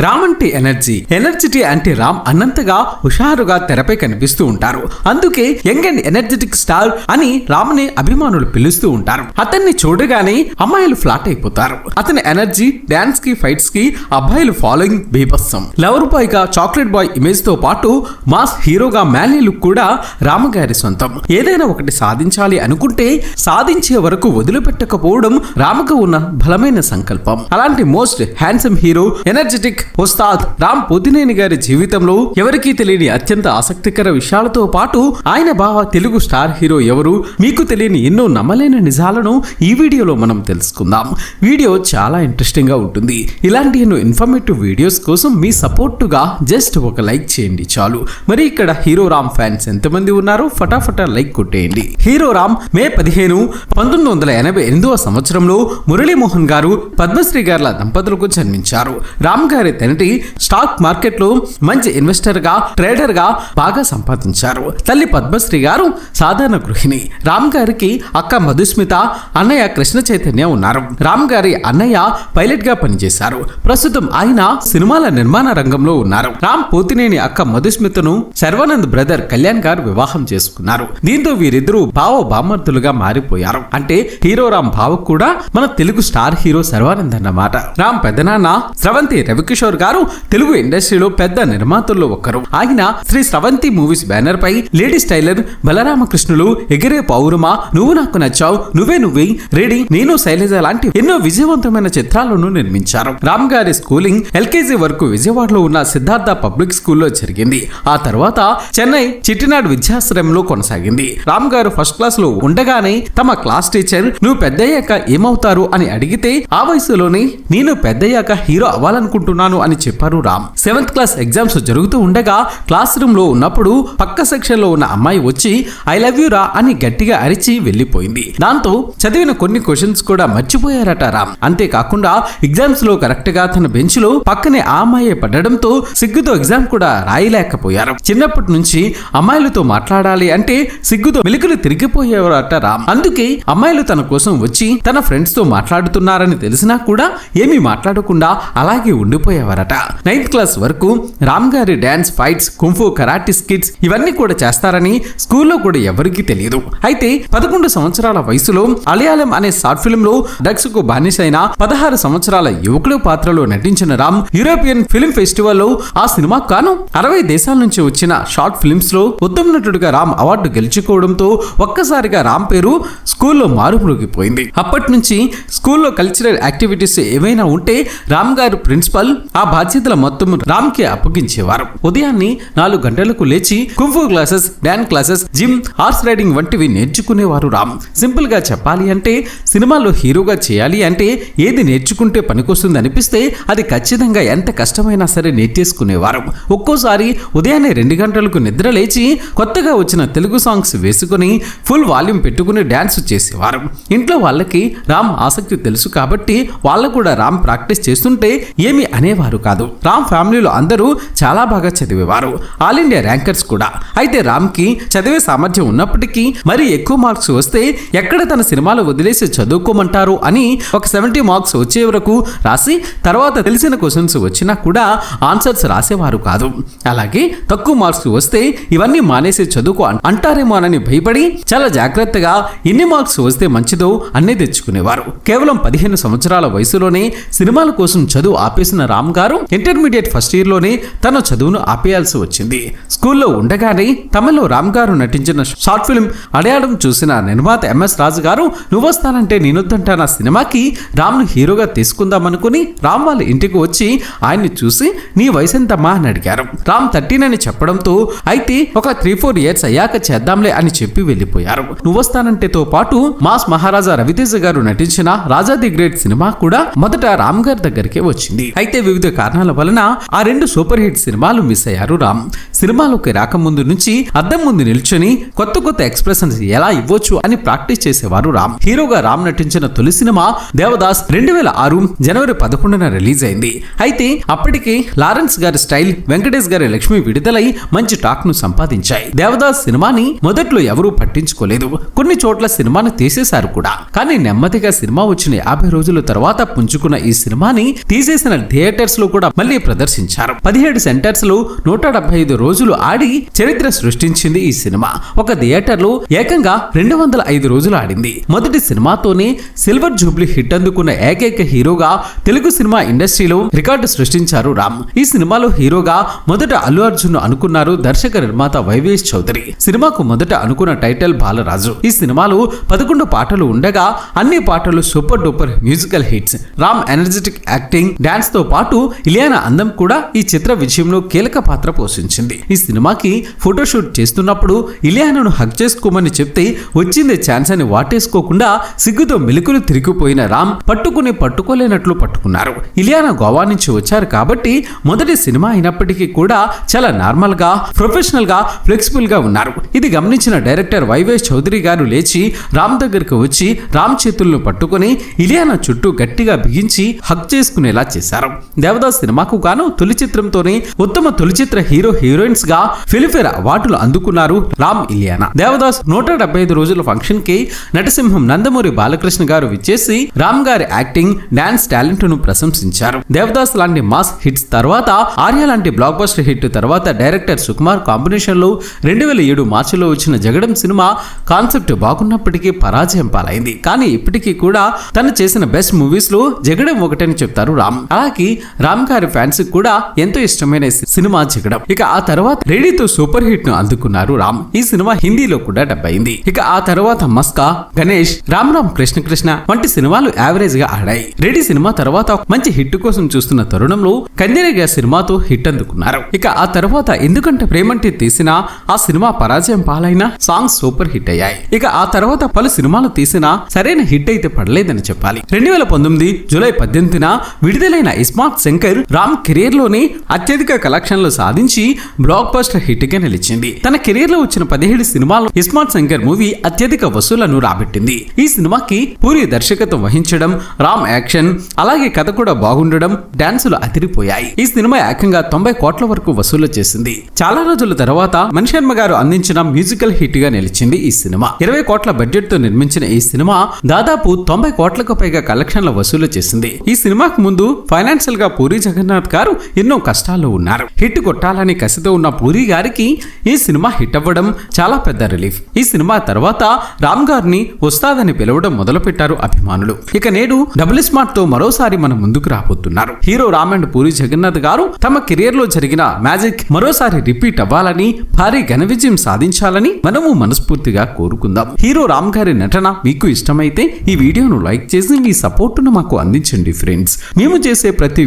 రామ్ అంటే ఎనర్జీ. ఎనర్జిటీ అంటే రామ్ అన్నంతగా హుషారుగా తెరపై కనిపిస్తూ ఉంటారు. అందుకే యంగ్ అండ్ ఎనర్జెటిక్ స్టార్ అని రామ్ని అభిమానులు పిలుస్తూ ఉంటారు. అతన్ని చూడగానే అమ్మాయిలు ఫ్లాట్ అయిపోతారు. అతని ఎనర్జీ డాన్స్కి ఫైట్స్కి అబ్బాయిలు ఫాలోయింగ్ బీభత్సం. లవర్ బాయ్గా చాక్లెట్ బాయ్ ఇమేజ్తో పాటు మాస్ హీరోగా మ్యాలీ లుక్ కూడా రామగారి సొంతం. ఏదైనా ఒకటి సాధించాలి అనుకుంటే సాధించే వరకు వదిలిపెట్టకపోవడం రామకు ఉన్న బలమైన సంకల్పం. అలాంటి most handsome hero energetic Ustaad Ram Pothineni గారి జీవితంలో ఎవరికీ తెలియని అత్యంత ఆసక్తికర విషయాలతో పాటు ఆయన బావ తెలుగు స్టార్ హీరో ఎవరు మీకు తెలియని ఎన్నో నమ్మలేని నిజాలను ఈ వీడియోలో మనం తెలుసుకుందాం. వీడియో చాలా ఇంట్రెస్టింగ్గా ఉంటుంది. ఇలాంటి ఎన్నో ఇన్ఫర్మేటివ్ వీడియోస్ కోసం మీ సపోర్టుగా జస్ట్ ఒక లైక్ చేయండి చాలు. మరి ఇక్కడ హీరో రామ్ ఫ్యాన్స్ ఎంతమంది ఉన్నారో ఫటాఫటా లైక్ కొట్టేయండి. హీరో రామ్ మే పదిహేను పంతొమ్మిది వందల ఎనభై ఎనిమిదవ సంవత్సరంలో మురళీమోహన్ గారు పద్మశ్రీ గార్ల దంపతులకు జన్మించారు. రామ్ గారి తండ్రి స్టాక్ మార్కెట్లో మంచి ఇన్వెస్టర్గా ట్రేడర్గా బాగా సంపాదించారు. తల్లి పద్మశ్రీ గారు సాధారణ గృహిణి. రామ్ గారికి అక్క మధుస్మిత అన్నయ్య కృష్ణ చైతన్య ఉన్నారు. రామ్ గారి అన్నయ్య పైలట్గా పనిచేశారు. ప్రస్తుతం ఆయన సినిమాల నిర్మాణ రంగంలో ఉన్నారు. రామ్ పోతినేని అక్క మధుస్మితను శర్వానంద్ బ్రదర్ కళ్యాణ్ గారు వివాహం చేసుకున్నారు. దీంతో వీరిద్దరూ భావ బామర్దులుగా మారిపోయారు. అంటే హీరో రామ్ భావ కూడా మన తెలుగు స్టార్ హీరో శర్వానంద్ అన్నమాట. రామ్ పెద్దనాన్న స్రవంతి కిషోర్ గారు తెలుగు ఇండస్ట్రీలో పెద్ద నిర్మాతల్లో ఒకరు. ఆయన శ్రీ స్రవంతి మూవీస్ బ్యానర్ పై లేడీస్ టైలర్ బలరామకృష్ణులు ఎగిరే పౌరుమా నువ్వు నాకు నచ్చావు నువ్వే నువ్వే రెడీ నేను శైలజ లాంటి ఎన్నో విజయవంతమైన చిత్రాలను నిర్మించారు. రామ్ గారి స్కూలింగ్ ఎల్కేజీ వరకు విజయవాడలో ఉన్న సిద్ధార్థ పబ్లిక్ స్కూల్లో జరిగింది. ఆ తర్వాత చెన్నై చిట్టినాడు విద్యాశ్రమంలో కొనసాగింది. రామ్ గారు ఫస్ట్ క్లాస్లో ఉండగానే తమ క్లాస్ టీచర్ నువ్వు పెద్దయ్యాక ఏమవుతారు? అని అడిగితే ఆ వయసులోనే నేను పెద్దయ్యాక హీరో అవ్వాలనుకుంటున్నాను అని చెప్పారు రామ్. సెవెంత్ క్లాస్ ఎగ్జామ్స్ జరుగుతూ ఉండగా క్లాస్ రూమ్లో ఉన్నప్పుడు పక్క సెక్షన్లో ఉన్న అమ్మాయి వచ్చి ఐ లవ్ యూ రా అని గట్టిగా అరిచి వెళ్ళిపోయింది. దాంతో చదివిన కొన్ని క్వశ్చన్స్ కూడా మర్చిపోయారట రామ్. అంతేకాకుండా ఎగ్జామ్స్లో కరెక్ట్గా తన బెంచ్లో పక్కనే ఆ అమ్మాయి పడడంతో సిగ్గుతో ఎగ్జామ్ కూడా రాయలేకపోయారు. చిన్నప్పటి నుంచి అమ్మాయిలతో మాట్లాడాలి అంటే సిగ్గుతో మెలికలు తిరిగిపోయేవారట రామ్. అందుకే అమ్మాయిలు తన కోసం వచ్చి తన ఫ్రెండ్స్తో మాట్లాడుతున్నారని తెలిసినా కూడా ఏమీ మాట్లాడకుండా అలాగే ఉండిపోయారు. చేసేవారట. నైన్త్ క్లాస్ వరకు రామ్ గారి dance fights kung fu karate skits ఇవన్నీ కూడా చేస్తారని స్కూల్లో కూడా ఎవరికీ తెలియదు. అయితే పదకొండు సంవత్సరాల వయసులో అలయాళం అనే షార్ట్ ఫిల్మ్లో డ్రగ్స్కు బానిసైన పదహారు సంవత్సరాల యువకుడు పాత్రలో నటించిన రామ్ యూరోపియన్ ఫిల్మ్ ఫెస్టివల్లో ఆ సినిమా కాను అరవై దేశాల నుంచి వచ్చిన షార్ట్ ఫిల్మ్స్లో ఉత్తమ నటుడిగా రామ్ అవార్డు గెలుచుకోవడంతో ఒక్కసారిగా రామ్ పేరు స్కూల్లో మారుమ్రోగిపోయింది అప్పటి నుంచి స్కూల్లో కల్చరల్ యాక్టివిటీస్ ఏమైనా ఉంటే రామ్ గారు ప్రిన్సిపల్ ఆ బాధ్యతల మొత్తం రామ్కి అప్పగించేవారు. ఉదయాన్నే నాలుగు గంటలకు లేచి kung fu classes dance classes gym horse riding వంటివి నేర్చుకునేవారు రామ్. సింపుల్గా చెప్పాలి అంటే సినిమాలో హీరోగా చేయాలి అంటే ఏది నేర్చుకుంటే పనికొస్తుంది అనిపిస్తే అది ఖచ్చితంగా ఎంత కష్టమైనా సరే నేర్చేసుకునేవారు. ఒక్కోసారి ఉదయాన్నే రెండు గంటలకు నిద్ర లేచి కొత్తగా వచ్చిన తెలుగు సాంగ్స్ వేసుకుని ఫుల్ వాల్యూమ్ పెట్టుకుని డాన్స్ చేసేవారు. ఇంట్లో వాళ్ళకి రామ్ ఆసక్తి తెలుసు కాబట్టి వాళ్ళు కూడా రామ్ ప్రాక్టీస్ చేస్తుంటే ఏమి అనే ఉండేవారు కాదు. రామ్ ఫ్యామిలీలో అందరూ చాలా బాగా చదివేవారు. ఆల్ ఇండియా ర్యాంకర్స్ కూడా. అయితే రామ్కి చదివే సామర్థ్యం ఉన్నప్పటికీ మరి ఎక్కువ మార్క్స్ వస్తే ఎక్కడ తన సినిమాలు వదిలేసి చదువుకోమంటారు అని ఒక సెవెంటీ మార్క్స్ వచ్చే వరకు రాసి తర్వాత తెలిసిన క్వశ్చన్స్ వచ్చినా కూడా ఆన్సర్స్ రాసేవారు కాదు. అలాగే తక్కువ మార్క్స్ వస్తే ఇవన్నీ మానేసి చదువుకో అంటారేమో అంటారేమోనని భయపడి చాలా జాగ్రత్తగా ఎన్ని మార్క్స్ వస్తే మంచిదో అన్నీ తెచ్చుకునేవారు. కేవలం పదిహేను సంవత్సరాల వయసులోనే సినిమాల కోసం చదువు ఆపేసిన రామ్ గారు ఇంటర్మీడియట్ ఫస్ట్ ఇయర్లోనే తన చదువును ఆపేయాల్సి వచ్చింది. స్కూల్లో ఉండగానే తమలో రామ్ గారు నటించిన షార్ట్ ఫిల్మ్ అడయాడం చూసిన నిర్మాత ఎంఎస్ రాజు గారు నువ్వొస్తానంటే నేనొద్దంటానా సినిమాకి? రామ్ను హీరోగా తీసుకుందామనుకుని రామ్ వాళ్ళ ఇంటికి వచ్చి ఆయన్ని చూసి నీ వయసు ఎంతమ్మా అని అడిగారు. రామ్ థర్టీన్ అని చెప్పడంతో అయితే ఒక త్రీ ఫోర్ ఇయర్స్ అయ్యాక చేద్దాంలే అని చెప్పి వెళ్ళిపోయారు. నువ్వొస్తానంటేతో పాటు మాస్ మహారాజా రవితేజ గారు నటించిన రాజా ది గ్రేట్ సినిమా కూడా మొదట రామ్ గారి దగ్గరికే వచ్చింది. అయితే వివిధ కారణాల వలన ఆ రెండు సూపర్ హిట్ సినిమాలు మిస్ అయ్యారు రామ్. సినిమాలోకి రాకముందు నుంచి అద్దం ముందు నిల్చొని కొత్త కొత్త ఎక్స్ప్రెషన్స్ ఎలా ఇవ్వచ్చు అని ప్రాక్టీస్ చేసేవారు రామ్. హీరోగా రామ్ నటించిన తొలి సినిమా దేవదాస్ రెండు వేల ఆరు జనవరి పదకొండున రిలీజ్ అయింది. అయితే అప్పటికి లారెన్స్ గారి స్టైల్ వెంకటేష్ గారి లక్ష్మి విడుదలై మంచి టాక్ను సంపాదించాయి. దేవదాస్ సినిమాని మొదట్లో ఎవరూ పట్టించుకోలేదు. కొన్ని చోట్ల సినిమాను తీసేశారు కూడా. కానీ నెమ్మదిగా సినిమా వచ్చిన యాభై రోజుల తర్వాత పుంజుకున్న ఈ సినిమాని తీసేసిన థియేటర్ సెంటర్స్లో కూడా మళ్ళీ ప్రదర్శించారు. పదిహేడు సెంటర్స్లో నూట డెబ్బై ఐదు రోజులు ఆడి చరిత్ర సృష్టించింది ఈ సినిమా. ఒక థియేటర్లో ఏకంగా రెండు వందల ఐదు రోజులు ఆడింది. మొదటి సినిమాతోనే సిల్వర్ జూబ్లీ హిట్ అందుకున్న ఏకైక హీరోగా తెలుగు సినిమా ఇండస్ట్రీలో రికార్డు సృష్టించారు రామ్. ఈ సినిమాలో హీరోగా మొదట అల్లు అర్జున్ అనుకున్నారు దర్శక నిర్మాత వైవేష్ చౌదరి. సినిమాకు మొదట అనుకున్న టైటిల్ బాలరాజు. ఈ సినిమాలో పదకొండు పాటలు ఉండగా అన్ని పాటలు super duper musical hits. Ram energetic acting డాన్స్తో పాటు ఇలియానా అందం కూడా ఈ చిత్ర విజయంలో కీలక పాత్ర పోషించింది. ఈ సినిమాకి ఫోటోషూట్ చేస్తున్నప్పుడు ఇలియానాను హక్ చేసుకోమని చెప్తే వచ్చింది ఛాన్స్ అని వాటేసుకోకుండా సిగ్గుతో మెలుకులు తిరిగిపోయిన రామ్ పట్టుకుని పట్టుకోలేనట్లు పట్టుకున్నారు. ఇలియానా గోవా నుంచి వచ్చారు కాబట్టి మొదటి సినిమా అయినప్పటికీ కూడా చాలా నార్మల్గా ప్రొఫెషనల్గా ఫ్లెక్సిబుల్గా ఉన్నారు. ఇది గమనించిన డైరెక్టర్ వైవేష్ చౌదరి గారు లేచి రామ్ దగ్గరకు వచ్చి రామ్ చేతులను పట్టుకుని ఇలియానా చుట్టూ గట్టిగా బిగించి హక్ చేసుకునేలా చేశారు. దేవదాస్ సినిమాకు గాను తొలి చిత్రంతోనే ఉత్తమ తొలి చిత్ర హీరో హీరోయిన్స్గా ఫిలిఫేర్ అవార్డులు అందుకున్నారు రామ్ ఇలియానా. దేవదాస్ నూట డెబ్బై ఐదు రోజుల ఫంక్షన్కి నటసింహం నందమూరి బాలకృష్ణ గారు విచ్చేసి రామ్ గారి యాక్టింగ్ డాన్స్ టాలెంట్ను ప్రశంసించారు. దేవదాస్ లాంటి మాస్ హిట్స్ తర్వాత ఆర్య లాంటి బ్లాక్ బస్టర్ హిట్ తర్వాత డైరెక్టర్ సుకుమార్ కాంబినేషన్లో రెండు వేల ఏడు మార్చిలో వచ్చిన జగడం సినిమా కాన్సెప్ట్ బాగున్నప్పటికీ పరాజయం పాలైంది. కానీ ఇప్పటికీ కూడా తను చేసిన బెస్ట్ మూవీస్లో జగడం ఒకటని చెప్తారు రామ్. అలాగే రామ్ గారి ఫ్యాన్స్ కూడా ఎంతో ఇష్టమైన సినిమా జగడం. ఇక ఆ తర్వాత రెడీతో సూపర్ హిట్ను అందుకున్నారు రామ్. ఈ సినిమా హిందీలో కూడా డబ్ అయింది. ఇక ఆ తర్వాత మస్కా గణేష్ రామ్ రామ్ కృష్ణ కృష్ణ వంటి సినిమాలు యావరేజ్గా ఆడాయి. రెడీ సినిమా తర్వాత మంచి హిట్ కోసం చూస్తున్న తరుణంలో కందిరేగా సినిమాతో హిట్ అందుకున్నారు. ఇక ఆ తర్వాత ఎందుకంటే ప్రేమంటే తీసిన ఆ సినిమా పరాజయం పాలైన సాంగ్స్ సూపర్ హిట్ అయ్యాయి. ఇక ఆ తర్వాత పలు సినిమాలు తీసినా సరైన హిట్ అయితే పడలేదని చెప్పాలి. రెండు వేల పంతొమ్మిది జూలై పద్దెనిమిదిన విడుదలైన ఇస్మార్ట్ శంకర్ రామ్ కెరీర్లోనే అత్యధిక కలెక్షన్లు సాధించి బ్లాక్ బస్టర్ హిట్గా నిలిచింది. తన కెరీర్లో వచ్చిన పదిహేడు సినిమాలు ఇస్మార్ట్ శంకర్ మూవీ అత్యధిక వసూలను రాబట్టింది. ఈ సినిమాకి పూరి దర్శకత్వం వహించడం రామ్ యాక్షన్ అలాగే కథ కూడా బాగుండడం డాన్సులు అదిరిపోయాయి. ఈ సినిమా ఏకంగా తొంభై కోట్ల వరకు వసూలు చేసింది. చాలా రోజుల తర్వాత మణిశర్మ గారు అందించిన మ్యూజికల్ హిట్గా నిలిచింది ఈ సినిమా. ఇరవై కోట్ల బడ్జెట్తో నిర్మించిన ఈ సినిమా దాదాపు తొంభై కోట్లకు పైగా కలెక్షన్ల వసూలు చేసింది. ఈ సినిమాకు ముందు ఫైనాన్షియల్గా పూరి జగన్నాథ్ గారు ఎన్నో కష్టాల్లో ఉన్నారు. హిట్ కొట్టాలని కసితో ఉన్న పూరి గారికి ఈ సినిమా హిట్ అవ్వడం చాలా పెద్ద రిలీఫ్. ఈ సినిమా తర్వాత రామ్ గారిని వస్తాదని పిలవడం మొదలుపెట్టారు అభిమానులు. ఇక నేడు డబుల్ స్మార్ట్తో మరోసారి మన ముందుకు రాబోతున్నారు. హీరో రామ్ అండ్ పూరి జగన్నాథ్ గారు తమ కెరియర్లో జరిగిన మ్యాజిక్ మరోసారి రిపీట్ అవ్వాలని భారీ ఘన విజయం సాధించాలని మనము మనస్ఫూర్తిగా కోరుకుందాం. హీరో రామ్ గారి నటన మీకు ఇష్టమైతే ఈ వీడియోను లైక్ చేసి మీ సపోర్టును మాకు అందించండి ఫ్రెండ్స్. మేము చేసే ప్రతి